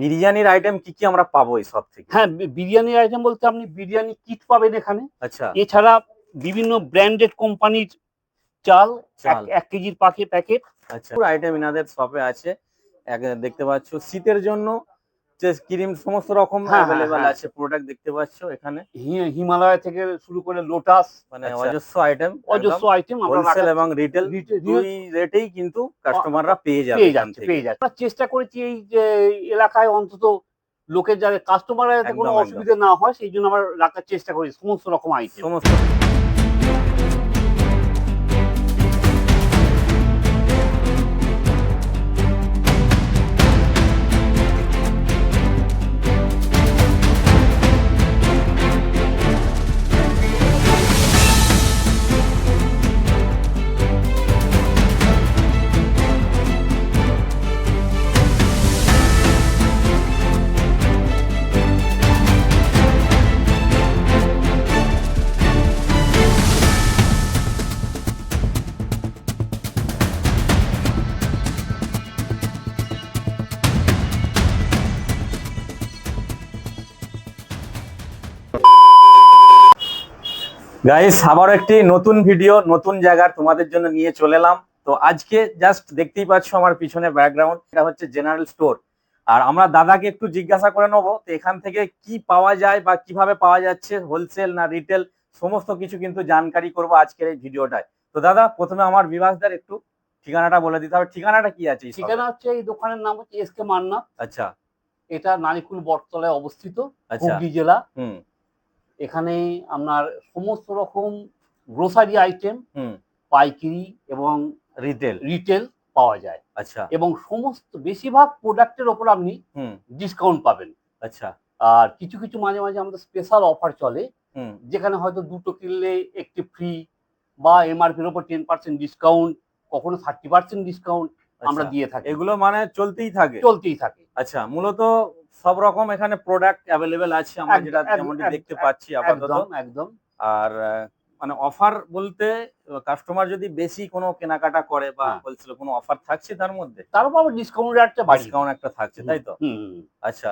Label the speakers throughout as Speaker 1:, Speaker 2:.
Speaker 1: বিরিয়ানির আইটেম কি কি আমরা পাবো এই সব থেকে?
Speaker 2: হ্যাঁ বিরিয়ানির আইটেম বলতে আপনি বিরিয়ানি কিট পাবেন এখানে।
Speaker 1: আচ্ছা।
Speaker 2: এছাড়া বিভিন্ন ব্র্যান্ডেড কোম্পানির চাল
Speaker 1: চাল।
Speaker 2: এক- কেজির পাখি প্যাকেট
Speaker 1: আচ্ছা। আইটেম ইনাদের শপে আছে। দেখতে পাচ্ছ শীতের জন্য ক্রিম সমস্ত রকম
Speaker 2: হ্যাঁ, হ্যাঁ,
Speaker 1: অ্যাভেলেবেল
Speaker 2: হ্যাঁ।
Speaker 1: আছে প্রোডাক্ট দেখতে পাচ্ছ এখানে
Speaker 2: হিমালয় থেকে শুরু করে লোটাস
Speaker 1: মানে
Speaker 2: আচ্ছা।
Speaker 1: অজস্র আইটেম
Speaker 2: অজস্র আইটেম
Speaker 1: হোলসেল এবং রিটেল দুই রেটেই কিন্তু কাস্টমাররা পেয়ে যাবে
Speaker 2: পেয়ে যাচ্ছে পেয়ে যাচ্ছে আমরা চেষ্টা করেছি এই যে এলাকায় অন্তত লোকের যাতে কাস্টমাররা যাতে কোনো। অসুবিধা না হয় সেই জন্য আমরা রাখার চেষ্টা করি সমস্ত রকম আইটেম
Speaker 1: সমস্ত গাইস আবার একটি নতুন ভিডিও নতুন জায়গার তোমাদের জন্য নিয়ে চলে এলাম। তো আজকে জাস্ট দেখতেই পাচ্ছ আমার পিছনে ব্যাকগ্রাউন্ড এটা হচ্ছে জেনারেল স্টোর আর আমরা দাদাকে একটু জিজ্ঞাসা করে নেব তো এখান থেকে কি পাওয়া যায় বা কীভাবে পাওয়া যাচ্ছে হোলসেল না রিটেল সমস্ত কিছু কিন্তু জানকারি করব আজকের এই ভিডিওটায় তো দাদা প্রথমে আমার বিভাসদার একটু ঠিকানাটা বলে দিতে হবে। ঠিকানাটা কি আছে
Speaker 2: ঠিকানা হচ্ছে এই দোকানের নাম হচ্ছে এস কে মান্না
Speaker 1: আচ্ছা।
Speaker 2: এটা নারিকুল বটতলায় অবস্থিত
Speaker 1: আচ্ছা।
Speaker 2: হুগলি জেলা।
Speaker 1: হুম।
Speaker 2: এখানে আপনার সমস্ত রকম গ্রোসারি আইটেম
Speaker 1: হুম।
Speaker 2: পাইকারি এবং
Speaker 1: রিটেল
Speaker 2: রিটেল পাওয়া যায়।
Speaker 1: আচ্ছা।
Speaker 2: এবং সমস্ত বেশিরভাগ প্রোডাক্টের ওপর আপনি ডিসকাউন্ট পাবেন।
Speaker 1: আচ্ছা।
Speaker 2: আর কিছু কিছু মাঝে মাঝে আমাদের স্পেশাল অফার চলে।
Speaker 1: হুম।
Speaker 2: যেখানে হয়তো দুটো কিনলে একটি ফ্রি বা এমআরপির ওপর টেন পার্সেন্ট ডিসকাউন্ট কখনো থার্টি পার্সেন্ট ডিসকাউন্ট আমরা
Speaker 1: আচ্ছা।
Speaker 2: দিয়ে থাকি।
Speaker 1: এগুলো মানে চলতেই থাকে।
Speaker 2: চলতেই থাকে।
Speaker 1: আচ্ছা মূলত সব রকম এখানে প্রোডাক্ট অ্যাভেলেবেল আছে আমরা যেটা যেমনটি দেখতে পাচ্ছি আপাতত।
Speaker 2: একদম
Speaker 1: আর মানে অফার বলতে কাস্টমার যদি বেশি কোনো কেনাকাটা করে বা
Speaker 2: বলছিল
Speaker 1: হোলসেল কোনো অফার থাকছে তার মধ্যে
Speaker 2: তারপর ডিসকাউন্ট একটা
Speaker 1: ডিসকাউন্ট একটা থাকছে তাই তো? আচ্ছা।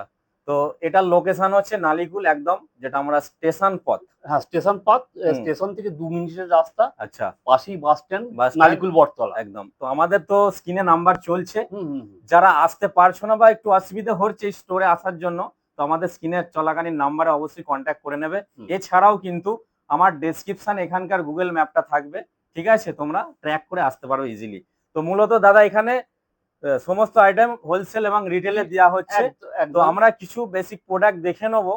Speaker 1: তো এটার লোকেশন হচ্ছে নালিকুল একদম যেটা আমরা স্টেশন পথ।
Speaker 2: হ্যাঁ স্টেশন পথ স্টেশন থেকে দু মিনিটের রাস্তা
Speaker 1: আচ্ছা।
Speaker 2: পাশেই বাস স্ট্যান্ড। নারিকুল বটতলা।
Speaker 1: একদম। তো আমাদের তো স্ক্রিনে নাম্বার চলছে। যারা আসতে পারছ না বা একটু অসুবিধা হচ্ছে স্টোরে আসার জন্য তো আমাদের স্ক্রিনের চলাকালীন নাম্বারে অবশ্যই কন্ট্যাক্ট করে নেবে। এছাড়াও কিন্তু আমার ডেসক্রিপশন এখানকার গুগল ম্যাপটা থাকবে। ঠিক আছে? তোমরা ট্র্যাক করে আসতে পারো ইজিলি তো মূলত দাদা এখানে সমস্ত আইটেম হোলসেল এবং রিটেলে দেওয়া হচ্ছে। তো আমরা কিছু বেসিক প্রোডাক্ট দেখে নেব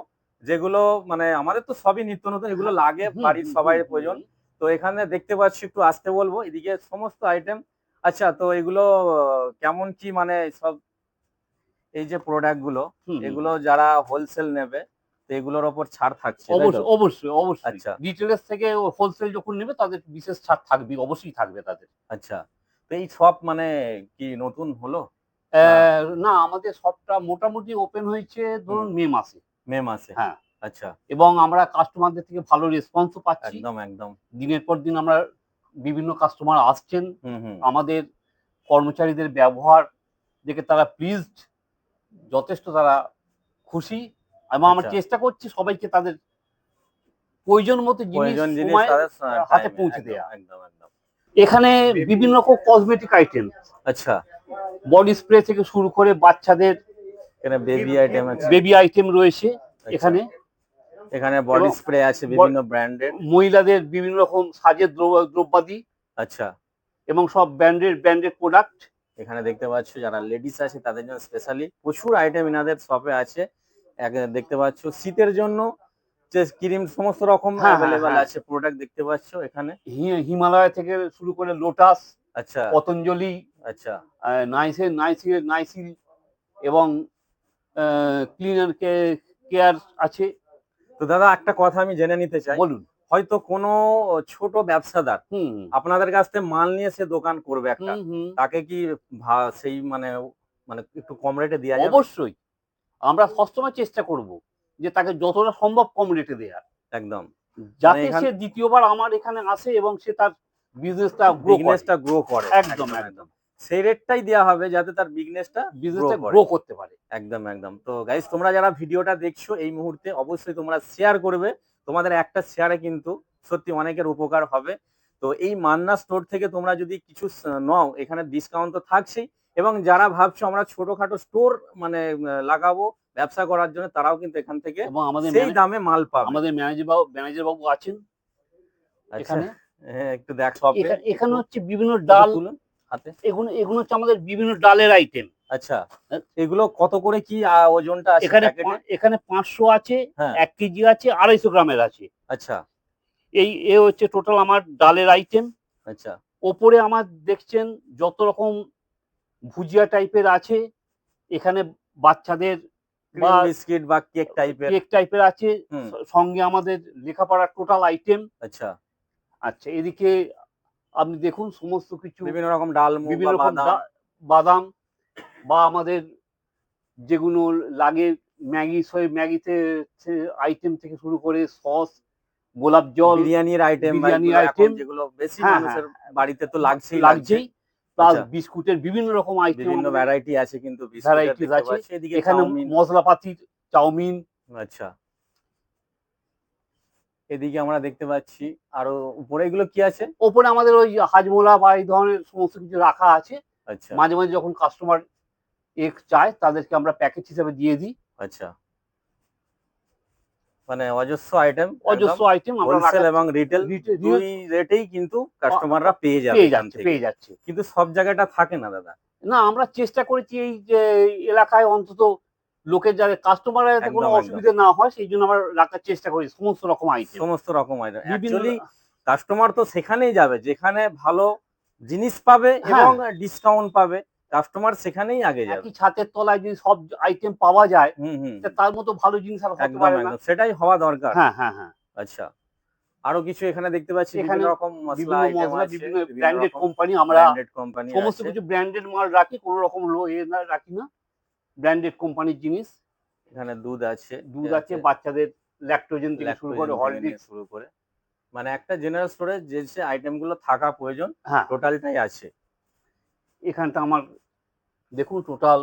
Speaker 1: যেগুলো মানে আমাদের তো সবই নিত্য নতুন এগুলো লাগে বাড়ির সবাই প্রয়োজন। তো এখানে দেখতে পাচ্ছি একটু আসতে বলব এদিকে সমস্ত আইটেম আচ্ছা তো এগুলো কেমন কি মানে সব এই যে
Speaker 2: প্রোডাক্টগুলো।
Speaker 1: এগুলো যারা হোলসেল নেবে তো এগুলোর ওপর ছাড় থাকছে
Speaker 2: অবশ্যই অবশ্যই অবশ্যই।
Speaker 1: আচ্ছা।
Speaker 2: রিটেলের থেকে হোলসেল যখন নেবে তাদের বিশেষ ছাড় থাকবে অবশ্যই থাকবে তাদের।
Speaker 1: আচ্ছা। এই সব মানে কি নতুন হলো?
Speaker 2: না। আমাদের সবটা মোটামুটি ওপেন হয়েছে ধরুন মে মাসে।
Speaker 1: মে মাসে?
Speaker 2: হ্যাঁ।
Speaker 1: আচ্ছা।
Speaker 2: এবং আমরা কাস্টমারদের থেকে ভালো রেসপন্সও পাচ্ছি।
Speaker 1: একদম একদম।
Speaker 2: দিনের পর দিন আমরা বিভিন্ন কাস্টমার আসছেন। আমাদের কর্মচারীদের ব্যবহার দেখে তারা প্লিজড যথেষ্ট তারা খুশি। এবং আমরা
Speaker 1: আচ্ছা।
Speaker 2: চেষ্টা করছি সবাইকে তাদের প্রয়োজন মতো জিনিস হাতে পৌঁছে দেওয়া
Speaker 1: একদম একদম।
Speaker 2: এখানে বিভিন্ন রকম কসমেটিক আইটেম
Speaker 1: আচ্ছা।
Speaker 2: বডি স্প্রে থেকে শুরু করে বাচ্চাদের
Speaker 1: এখানে বেবি আইটেম আছে।
Speaker 2: বেবি আইটেম রয়েছে
Speaker 1: আচ্ছা।
Speaker 2: এখানে।
Speaker 1: এখানে বডি স্প্রে আছে বিভিন্ন ব্র্যান্ডের
Speaker 2: মহিলাদের বিভিন্ন রকম সাজের দ্রব্য- দ্রব্যাদি।
Speaker 1: আচ্ছা।
Speaker 2: এবং সব ব্র্যান্ডেড ব্র্যান্ডেড প্রোডাক্ট
Speaker 1: এখানে দেখতে পাচ্ছ যারা লেডিস আছে তাদের জন্য স্পেশালি প্রচুর আইটেম এনাদের শপে আছে। দেখতে পাচ্ছ শীতের জন্য ক্রিম সমস্ত রকম
Speaker 2: হ্যাঁ, হ্যাঁ,
Speaker 1: অ্যাভেলেবেল
Speaker 2: হ্যাঁ।
Speaker 1: আছে প্রোডাক্ট দেখতে পাচ্ছ এখানে?
Speaker 2: হিমালয় থেকে শুরু করে লোটাস
Speaker 1: আচ্ছা।
Speaker 2: পতঞ্জলি
Speaker 1: আচ্ছা।
Speaker 2: নাইসের নাইসিল নাইসিল এবং ক্লিনার কেয়ার আছে।
Speaker 1: তো দাদা একটা কথা আমি জেনে নিতে চাই।
Speaker 2: বলুন।
Speaker 1: হয়তো কোনো ছোট ব্যবসাদার আপনাদের কাছ থেকে মাল নিয়ে সে দোকান করবে একটা। তাকে কি সেই মানে মানে একটু কম রেটে দেওয়া যাবে?
Speaker 2: অবশ্যই। আমরা সবসময় চেষ্টা করব। যে তাকে যতটা সম্ভব কম রেটে দেওয়ার
Speaker 1: একদম।
Speaker 2: যাতে
Speaker 1: এখান-
Speaker 2: সে দ্বিতীয়বার আমার এখানে আসে এবং সে তার বিজনেসটা
Speaker 1: বিজনেসটা গ্রো করে।
Speaker 2: একদম, একদম।
Speaker 1: সেই রেটটাই দেওয়া হবে যাতে তার বিজনেসটা
Speaker 2: বিজনেসটা গ্রো করতে পারে।
Speaker 1: একদম একদম। তো গাইস তোমরা যারা ভিডিওটা দেখছ এই মুহূর্তে অবশ্যই তোমরা শেয়ার করবে। তোমাদের একটা শেয়ারে কিন্তু সত্যি অনেকের উপকার হবে। তো এই মান্না স্টোর থেকে তোমরা যদি কিছু নাও এখানে ডিসকাউন্ট তো থাকছেই। এবং যারা ভাবছ আমরা ছোটখাটো স্টোর মানে লাগাবো ব্যবসা করার জন্য তারাও কিন্তু এখান থেকে
Speaker 2: এবং আমাদের
Speaker 1: সেই দামে মাল পাবে।
Speaker 2: আমাদের ম্যানেজার বাবু ম্যানেজার বাবু আছেন
Speaker 1: আচ্ছা,
Speaker 2: এখানে।
Speaker 1: হ্যাঁ, একটু দেখ সব।
Speaker 2: এখা- এখানে হচ্ছে বিভিন্ন ডাল
Speaker 1: হাতে।
Speaker 2: এগুলো এগুলো হচ্ছে আমাদের বিভিন্ন ডালের আইটেম
Speaker 1: আচ্ছা। এগুলো কত করে কি ওজনটা আছে
Speaker 2: এখানে এখানে পাঁচশো আছে
Speaker 1: হ্যাঁ।
Speaker 2: এক কেজি আছে আড়াইশো গ্রামের আছে।
Speaker 1: আচ্ছা।
Speaker 2: এই এ হচ্ছে টোটাল আমার ডালের আইটেম
Speaker 1: আচ্ছা।
Speaker 2: ওপরে আমার দেখছেন যত রকম ভুজিয়া টাইপের আছে এখানে বাচ্চাদের
Speaker 1: বিস্কিট বা কেক টাইপের।
Speaker 2: কেক টাইপের আছে সঙ্গে আমাদের লেখাপড়ার টোটাল আইটেম।
Speaker 1: আচ্ছা।
Speaker 2: আচ্ছা এদিকে আপনি দেখুন সমস্ত কিছু।
Speaker 1: বিভিন্ন রকম ডালমুগ
Speaker 2: বিভিন্ন রকম
Speaker 1: বাদাম।
Speaker 2: বা আমাদের যেগুলো লাগে ম্যাগি সই ম্যাগিতে আইটেম থেকে শুরু করে সস গোলাপ জল
Speaker 1: বিরিয়ানির আইটেম
Speaker 2: বিরিয়ানির
Speaker 1: আইটেম। যেগুলো বেশি
Speaker 2: হ্যাঁ,
Speaker 1: মানুষের বাড়িতে তো লাগছেই
Speaker 2: লাগছেই। প্লাস
Speaker 1: আচ্ছা।
Speaker 2: বিস্কুটের বিভিন্ন রকম আইটেম
Speaker 1: বিভিন্ন ভ্যারাইটি আছে কিন্তু
Speaker 2: Varieties আছে। এখানে মশলাপাতি চাউমিন।
Speaker 1: আচ্ছা। এদিকে আমরা দেখতে পাচ্ছি আরও উপরে এগুলো কি আছে?
Speaker 2: ওপরে আমাদের ওই হাজমোলা বা এই ধরনের সমস্ত কিছু রাখা আছে।
Speaker 1: আচ্ছা।
Speaker 2: মাঝে মাঝে যখন কাস্টমার এক চায় তাদেরকে আমরা প্যাকেজ হিসেবে দিয়ে দিই।
Speaker 1: আচ্ছা। মানে অজস্র আইটেম
Speaker 2: অজস্র আইটেম
Speaker 1: হোলসেল এবং রিটেল দুই রেটেই কিন্তু কাস্টমাররা পেয়ে যাবে
Speaker 2: পেয়ে যাচ্ছে পেয়ে যাচ্ছে।
Speaker 1: কিন্তু সব জায়গাটা থাকে না দাদা।
Speaker 2: না আমরা চেষ্টা করেছি এই যে এলাকায় অন্তত লোকের যাতে কাস্টমার যাতে কোনো অসুবিধা না হয় সেই জন্য আমরা রাখার চেষ্টা করি সমস্ত রকম আইটেম
Speaker 1: সমস্ত রকম আইটেম অ্যাকচুয়ালি কাস্টমার তো সেখানেই যাবে যেখানে ভালো জিনিস পাবে
Speaker 2: হ্যাঁ।
Speaker 1: এবং ডিসকাউন্ট পাবে। কাস্টমার সেখানেই আগে যাবে।
Speaker 2: একই ছাতের তলায় যদি সব আইটেম পাওয়া যায়
Speaker 1: হুম হুম।
Speaker 2: তার মতো ভালো জিনিস আর হতে পারে না।
Speaker 1: সেটাই হওয়া দরকার।
Speaker 2: হ্যাঁ হ্যাঁ হ্যাঁ।
Speaker 1: আচ্ছা। আরও কিছু এখানে দেখতে পাচ্ছি?
Speaker 2: এখানে
Speaker 1: বিভিন্ন রকম মশলা
Speaker 2: মশলা বিভিন্ন ব্র্যান্ডেড কোম্পানি আমরা
Speaker 1: ব্র্যান্ডেড কোম্পানি
Speaker 2: সমস্ত কিছু ব্র্যান্ডেড মাল রাখি কোনো রকম লো এ না রাখি না। ব্র্যান্ডেড কোম্পানির জিনিস।
Speaker 1: এখানে দুধ আছে
Speaker 2: দুধ আছে। বাচ্চাদের ল্যাকটোজেন থেকে শুরু করে হরলিক্স
Speaker 1: শুরু করে। মানে একটা জেনারেল স্টোরে যে যে আইটেমগুলো থাকা প্রয়োজন
Speaker 2: হ্যাঁ।
Speaker 1: টোটালটাই আছে।
Speaker 2: এখানটা আমার দেখুন টোটাল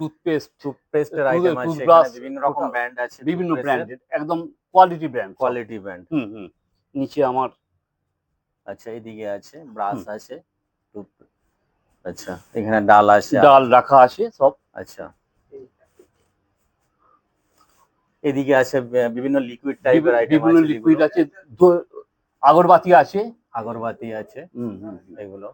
Speaker 2: টুথপেস্ট
Speaker 1: টুথপেস্টের আইটেম আছে বিভিন্ন রকম ব্র্যান্ড আছে
Speaker 2: বিভিন্ন ব্র্যান্ডেড একদম কোয়ালিটি ব্র্যান্ড
Speaker 1: কোয়ালিটি ব্র্যান্ড
Speaker 2: হুম হুম নিচে আমার।
Speaker 1: আচ্ছা এদিকে আছে ব্রাশ আছে টুথ আচ্ছা এখানে ডাল আছে।
Speaker 2: ডাল রাখা আছে সব।
Speaker 1: আচ্ছা। এদিকে আছে বিভিন্ন লিকুইড টাইপের আইটেম
Speaker 2: বিভিন্ন লিকুইড আছে আগরবাতি আছে।
Speaker 1: আগরবাতি আছে।
Speaker 2: হুম হুম।
Speaker 1: এগুলো।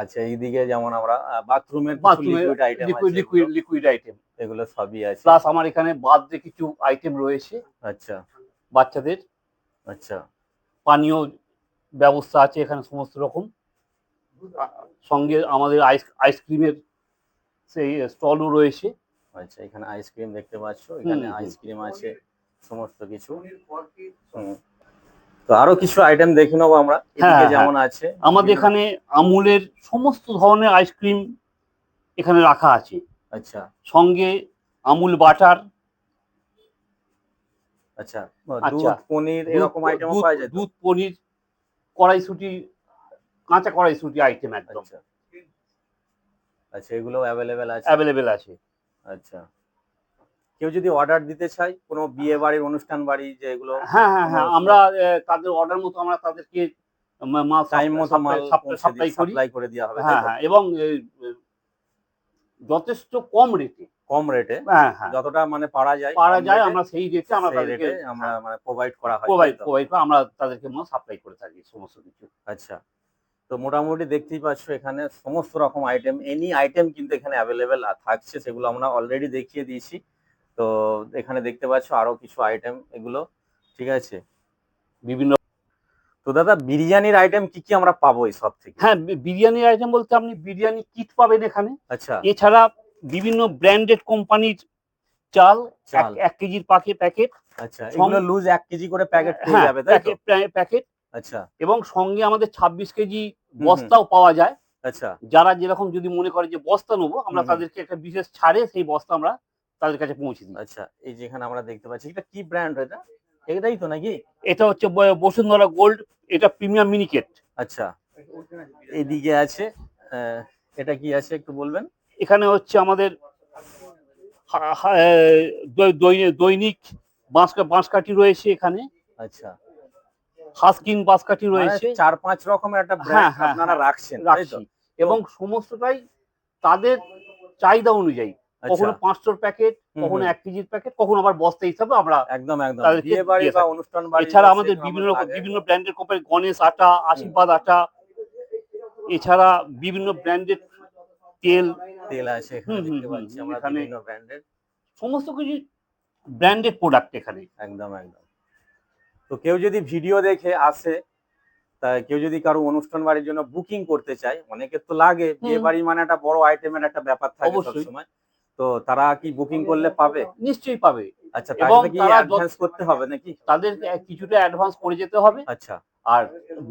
Speaker 1: আচ্ছা এইদিকে যেমন আমরা বাথরুমের
Speaker 2: এর
Speaker 1: liquid item
Speaker 2: liquid liquid item
Speaker 1: এগুলো। সবই আছে।
Speaker 2: প্লাস আমার এখানে বার্থডে কিছু আইটেম রয়েছে।
Speaker 1: আচ্ছা।
Speaker 2: বাচ্চাদের।
Speaker 1: আচ্ছা।
Speaker 2: পানীয় ব্যবস্থা আছে এখানে সমস্ত রকম। সঙ্গে আমাদের আইস আইসক্রিমের সেই স্টলও রয়েছে।
Speaker 1: আচ্ছা এখানে আইসক্রিম দেখতে পাচ্ছ। এখানে। আইসক্রিম আছে সমস্ত কিছু। হুম। তো আরও কিছু আইটেম দেখে নেব আমরা। এদিকে
Speaker 2: হ্যাঁ,
Speaker 1: যেমন আছে
Speaker 2: আমাদের এখানে আমুলের সমস্ত ধরনের আইসক্রিম এখানে রাখা আছে।
Speaker 1: আচ্ছা।
Speaker 2: সঙ্গে আমুল বাটার।
Speaker 1: আচ্ছা।
Speaker 2: আচ্ছা।
Speaker 1: দুধ পনির এরকম আইটেমও পাওয়া যায়
Speaker 2: দুধ পনির কড়াইশুটি কাঁচা কড়াইশুটি আইটেম একদম।
Speaker 1: আচ্ছা। আচ্ছা এগুলো অ্যাভেলেবেল আছে?
Speaker 2: অ্যাভেলেবেল আছে।
Speaker 1: আচ্ছা। কেউ যদি অর্ডার দিতে চায় কোনো বিয়ে বাড়ির অনুষ্ঠান বাড়ি যেগুলো
Speaker 2: হ্যাঁ হ্যাঁ হ্যাঁ আমরা তাদের অর্ডার মতো আমরা তাদেরকে মাল
Speaker 1: টাইম মতো মাল
Speaker 2: সাপ্লাই করি।
Speaker 1: দেওয়া হবে
Speaker 2: হ্যাঁ হ্যাঁ এবং এ, এ, যথেষ্ট কম রেটে
Speaker 1: কম রেটে
Speaker 2: হ্যাঁ হ্যাঁ।
Speaker 1: যতটা মানে পারা যায়
Speaker 2: পারা যায় আমরা সেই রেটে আমরা তাদেরকে
Speaker 1: আমরা মানে প্রোভাইড করা হয়
Speaker 2: প্রোভাইড প্রোভাইড আমরা তাদেরকে মাল সাপ্লাই করে থাকি সমস্ত কিছু।
Speaker 1: আচ্ছা। তো মোটামুটি দেখতেই পাচ্ছ এখানে সমস্ত রকম আইটেম এনি আইটেম কিন্তু এখানে অ্যাভেলেবেল থাকছে সেগুলো আমরা অলরেডি দেখিয়ে দিয়েছি। তো এখানে দেখতে পাচ্ছ আরও কিছু আইটেম এগুলো ঠিক আছে?
Speaker 2: বিভিন্ন
Speaker 1: তো দাদা বিরিয়ানির আইটেম কি কি আমরা পাবো এই সব থেকে?
Speaker 2: হ্যাঁ বিরিয়ানির আইটেম বলতে আপনি বিরিয়ানি কিট পাবেন এখানে।
Speaker 1: আচ্ছা।
Speaker 2: এছাড়া বিভিন্ন ব্র্যান্ডেড কোম্পানির চাল এক-
Speaker 1: চাল।
Speaker 2: এক কেজির পাকে প্যাকেট
Speaker 1: আচ্ছা এগুলো লুজ এক কেজি করে প্যাকেট পেয়ে যাবে তাই তো?
Speaker 2: প্যাকেট
Speaker 1: আচ্ছা।
Speaker 2: এবং সঙ্গে আমাদের ছাব্বিশ কেজি বস্তাও পাওয়া যায়।
Speaker 1: আচ্ছা।
Speaker 2: যারা যেরকম যদি মনে করে যে বস্তা নেব আমরা। তাদেরকে একটা বিশেষ ছাড়ে সেই বস্তা আমরা তাদের কাছে পৌঁছে দিই।
Speaker 1: আচ্ছা এই যেখানে আমরা দেখতে পাচ্ছি এটা কি ব্র্যান্ড এটা? এটাই তো নাকি?
Speaker 2: এটা হচ্ছে বসুন্ধরা গোল্ড এটা প্রিমিয়াম মিনিকেট
Speaker 1: আচ্ছা এদিকে আছে এটা কি আছে একটু বলবেন?
Speaker 2: এখানে হচ্ছে আমাদের দৈনিক বাঁশ বাঁশকাঠি রয়েছে এখানে।
Speaker 1: আচ্ছা।
Speaker 2: হাসকিন বাঁশকাঠি
Speaker 1: মানে
Speaker 2: রয়েছে।
Speaker 1: চার পাঁচ রকমের একটা
Speaker 2: হ্যাঁ,
Speaker 1: ব্র্যান্ড
Speaker 2: হ্যাঁ,
Speaker 1: আপনারা
Speaker 2: হ্যাঁ,
Speaker 1: রাখছেন
Speaker 2: এবং সমস্তটাই তাদের চাহিদা অনুযায়ী। কখনো পাঁচশোর প্যাকেট কখনো এক কেজির প্যাকেট কখনো আবার বস্তা হিসাবে আমরা
Speaker 1: একদম একদম। বিয়ে বাড়ি বা অনুষ্ঠান বাড়ি
Speaker 2: এছাড়া আমাদের বিভিন্ন রকম বিভিন্ন ব্র্যান্ডের কোম্পানি গণেশ আটা আশীর্বাদ আটা এছাড়া বিভিন্ন ব্র্যান্ডের তেল।
Speaker 1: তেল আছে এখানে
Speaker 2: হুম, হুম,
Speaker 1: দেখতে পাচ্ছি আমরা বিভিন্ন ব্র্যান্ডের।
Speaker 2: সমস্ত কিছু ব্র্যান্ডেড প্রোডাক্ট এখানে।
Speaker 1: একদম একদম। তো কেউ যদি ভিডিও দেখে আসে তা কেউ যদি কারও অনুষ্ঠান বাড়ির জন্য বুকিং করতে চায় অনেকের তো লাগে। বিয়ে বাড়ি মানে একটা বড় আইটেমের একটা ব্যাপার থাকে সবসময়। তো তারা কি বুকিং করলে পাবে?
Speaker 2: নিশ্চয়ই পাবে।
Speaker 1: আচ্ছা
Speaker 2: এবং
Speaker 1: কি অ্যাডভান্স করতে হবে নাকি?
Speaker 2: তাদের কিছুটা অ্যাডভান্স করে যেতে হবে।
Speaker 1: আচ্ছা।
Speaker 2: আর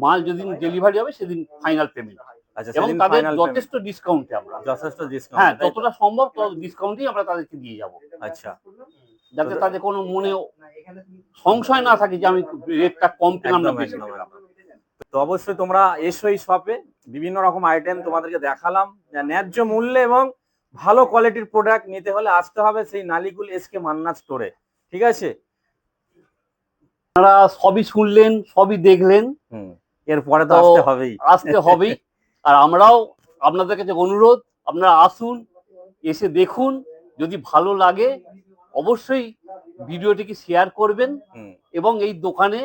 Speaker 2: মাল যেদিন ডেলিভারি হবে সেদিন ফাইনাল পেমেন্ট
Speaker 1: আচ্ছা
Speaker 2: এবং তাদের যথেষ্ট ডিসকাউন্টে আমরা।
Speaker 1: যথেষ্ট
Speaker 2: হ্যাঁ যতটা সম্ভব তত ডিসকাউন্টেই আমরা তাদেরকে দিয়ে যাব।
Speaker 1: আচ্ছা।
Speaker 2: যাতে তাদের কোনো মনে সংশয় না থাকে যে আমি রেটটা কম পেলাম না
Speaker 1: একদম
Speaker 2: বেশি পেলাম।
Speaker 1: তো অবশ্যই তোমরা এসো এই শপে বিভিন্ন রকম আইটেম তোমাদেরকে দেখালাম। ন্যায্য মূল্যে এবং ভালো কোয়ালিটির প্রোডাক্ট নিতে হলে আসতে হবে সেই নালিকুল এসকে মান্না স্টোরে ঠিক আছে?
Speaker 2: আপনারা সবই শুনলেন সবই দেখলেন।
Speaker 1: এরপরে তো আসতে হবেই।
Speaker 2: আসতে হবেই। আর আমরাও আপনাদের কাছে অনুরোধ আপনারা আসুন এসে দেখুন যদি ভালো লাগে অবশ্যই ভিডিওটিকে শেয়ার করবেন এবং এই দোকানে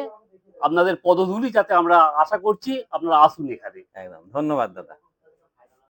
Speaker 2: আপনাদের পদধূলি যাতে আমরা আশা করছি আপনারা আসুন এখানে।
Speaker 1: একদম ধন্যবাদ দাদা।